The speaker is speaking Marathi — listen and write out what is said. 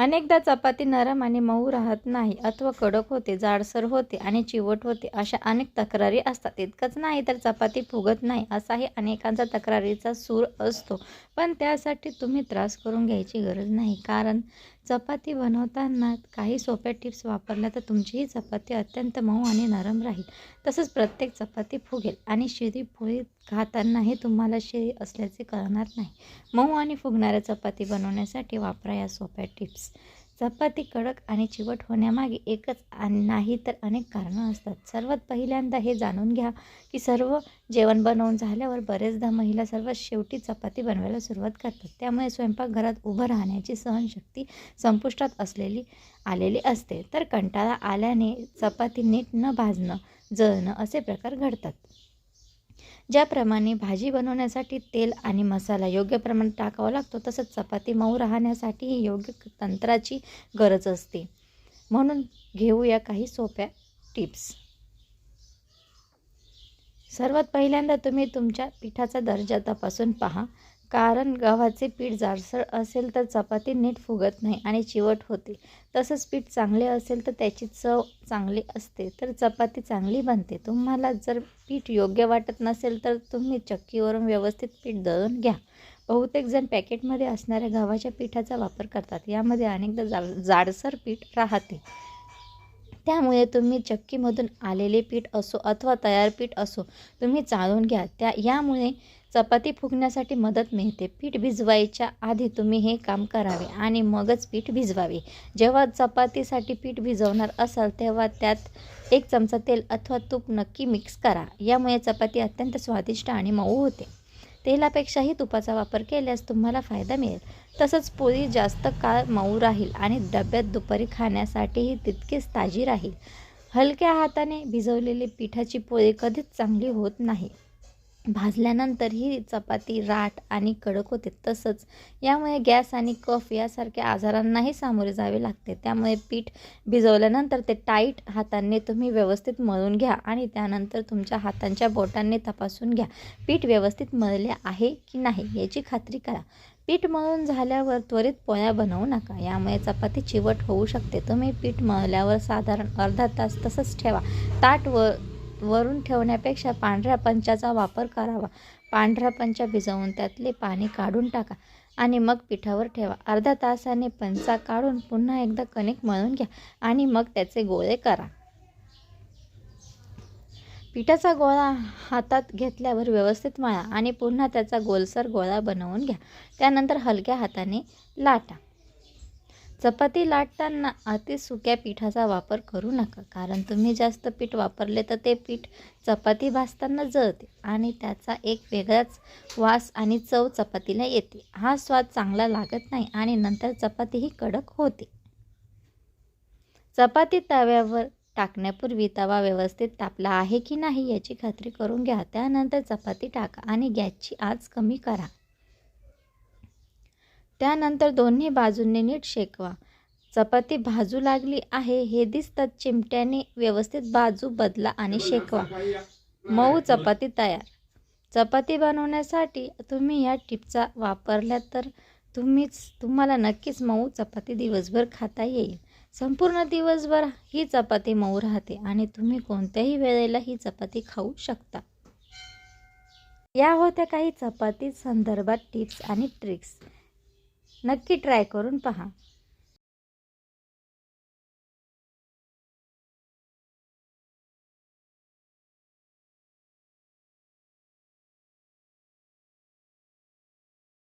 अनेकदा चपाती नरम आणि मऊ राहत नाही. अथवा कडक होते जाडसर होते आणि चिवट होते अशा अनेक तक्रारी असतात. इतकंच नाही तर चपाती फुगत नाही असाही अनेकांचा तक्रारीचा सूर असतो. पण त्यासाठी तुम्ही त्रास करून घ्यायची गरज नाही. कारण चपाती बनवताना काही सोप्या टिप्स वापरल्या तर तुमचीही चपाती अत्यंत मऊ आणि नरम राहील. तसंच प्रत्येक चपाती फुगेल आणि शिरी पोळी खातानाही तुम्हाला शिरी असल्याचे कळणार नाही. मऊ आणि फुगणाऱ्या चपाती बनवण्यासाठी वापरा या सोप्या टिप्स. चपाती कडक आणि चिवट होण्यामागे एकच आणि नाही तर अनेक कारणं असतात. सर्वात पहिल्यांदा हे जाणून घ्या की सर्व जेवण बनवून झाल्यावर बरेचदा महिला सर्वात शेवटी चपाती बनवायला सुरुवात करतात. त्यामुळे स्वयंपाकघरात उभं राहण्याची सहनशक्ती संपुष्टात असलेली आलेली असते. तर कंटाळा आल्याने चपाती नीट न भाजणं जळणं असे प्रकार घडतात. ज्याप्रमाणे भाजी बनवण्यासाठी तेल आणि मसाला योग्य प्रमाणात टाकावा लागतो तसंच चपाती मऊ राहण्यासाठीही योग्य तंत्राची गरज असते. म्हणून घेऊया काही सोप्या टिप्स. सर्वात पहिल्यांदा तुम्ही तुमच्या पिठाचा दर्जा तपासून पहा. कारण गव्हाचे पीठ जाडसर असेल तर चपाती नीट फुगत नाही आणि चिवट होते. तसंच पीठ चांगले असेल तर त्याची चव चांगली असते. तर चपाती चांगली बनते. तुम्हाला जर पीठ योग्य वाटत नसेल तर तुम्ही चक्कीवरून व्यवस्थित पीठ दळून घ्या. बहुतेक जण पॅकेटमध्ये असणाऱ्या गव्हाच्या पिठाचा वापर करतात. यामध्ये अनेकदा जा जाडसर पीठ राहते. त्यामुळे तुम्ही चक्कीमधून आलेले पीठ असो अथवा तयार पीठ असो तुम्ही चाळून घ्या. त्या यामुळे चपाती फुगण्यासाठी मदत मिळते. पीठ भिजवायच्या आधी तुम्ही हे काम करावे आणि मगच पीठ भिजवावे. जेव्हा चपातीसाठी पीठ भिजवणार असाल तेव्हा त्यात एक चमचा तेल अथवा तूप नक्की मिक्स करा. यामुळे चपाती अत्यंत स्वादिष्ट आणि मऊ होते. तेलापेक्षाही तुपाचा वापर केल्यास तुम्हाला फायदा मिळेल. तसंच पोळी जास्त काळ मऊ राहील आणि डब्यात दुपारी खाण्यासाठीही तितकीच ताजी राहील. हलक्या हाताने भिजवलेली पिठाची पोळी कधीच चांगली होत नाही. भाजल्यानंतर ही चपाती राट आणि कडक होते. तसंच यामुळे गॅस आणि कफ यासारख्या आजारांनाही सामोरे जावे लागते. त्यामुळे पीठ भिजवल्यानंतर ते टाईट हातांनी तुम्ही व्यवस्थित मळून घ्या आणि त्यानंतर तुमच्या हातांच्या बोटांनी तपासून घ्या. पीठ व्यवस्थित मळले आहे की नाही याची खात्री करा. पीठ मळून झाल्यावर त्वरित पोळ्या बनवू नका. यामुळे चपाती चिवट होऊ शकते. तुम्ही पीठ मळल्यावर साधारण अर्धा तास तसंच ठेवा. ताट व वरून ठेवण्यापेक्षा पांढऱ्या पंचाचा वापर करावा. पांढरा पंचा भिजवून त्यातले पाणी काढून टाका आणि मग पिठावर ठेवा. अर्धा तासाने पंचा काढून पुन्हा एकदा कणिक मळून घ्या आणि मग त्याचे गोळे करा. पिठाचा गोळा हातात घेतल्यावर व्यवस्थित मळा आणि पुन्हा त्याचा गोलसर गोळा बनवून घ्या. त्यानंतर हलक्या हाताने लाटा. चपाती लाटताना अति सुक्या पिठाचा वापर करू नका कारण तुम्ही जास्त पीठ वापरले तर ते पीठ चपाती भाजताना जळते आणि त्याचा एक वेगळाच वास आणि चव चपातीला येते. हा स्वाद चांगला लागत नाही आणि नंतर चपातीही कडक होते. चपाती तव्यावर टाकण्यापूर्वी तवा व्यवस्थित तापला आहे की नाही याची खात्री करून घ्या. त्यानंतर चपाती टाका आणि गॅसची आच कमी करा. त्यानंतर दोन्ही बाजूंनी नीट शेकवा. चपाती भाजू लागली आहे हे दिसतात चिमट्याने व्यवस्थित बाजू बदला आणि शेकवा. मऊ चपाती तयार. चपाती बनवण्यासाठी तुम्ही या टिपचा वापरल्या तर तुम्हीच तुम्हाला नक्कीच मऊ चपाती दिवसभर खाता येईल. संपूर्ण दिवसभर ही चपाती मऊ राहते आणि तुम्ही कोणत्याही वेळेला ही चपाती खाऊ शकता. या होत्या काही चपाती संदर्भात टिप्स आणि ट्रिक्स. नक्की ट्राय करून पहा.